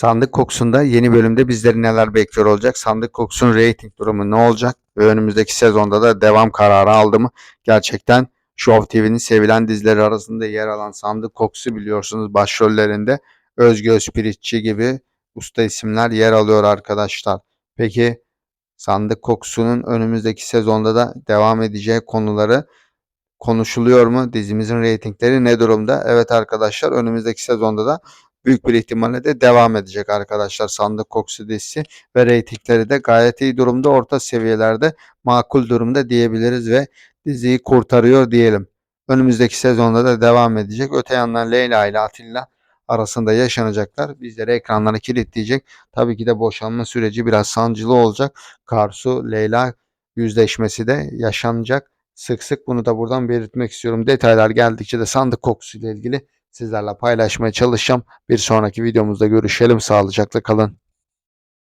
Sandık kokusunda yeni bölümde bizleri neler bekliyor olacak? Sandık kokusunun reyting durumu ne olacak? Ve önümüzdeki sezonda da devam kararı aldı mı? Gerçekten Show TV'nin sevilen dizileri arasında yer alan Sandık Kokusu biliyorsunuz başrollerinde Özge Özpiritçi gibi usta isimler yer alıyor arkadaşlar. Peki Sandık Kokusu'nun önümüzdeki sezonda da devam edeceği konuları konuşuluyor mu? Dizimizin reytingleri ne durumda? Evet arkadaşlar önümüzdeki sezonda da büyük bir ihtimalle de devam edecek arkadaşlar Sandık Kokusu dizisi ve reytingleri de gayet iyi durumda orta seviyelerde makul durumda diyebiliriz ve diziyi kurtarıyor diyelim. Önümüzdeki sezonda da devam edecek. Öte yandan Leyla ile Atilla arasında yaşanacaklar. Bizleri ekranlara kilitleyecek. Tabii ki de boşanma süreci biraz sancılı olacak. Karsu Leyla yüzleşmesi de yaşanacak. Sık sık bunu da buradan belirtmek istiyorum. Detaylar geldikçe de sandık kokusu ile ilgili sizlerle paylaşmaya çalışacağım. Bir sonraki videomuzda görüşelim. Sağlıcakla kalın.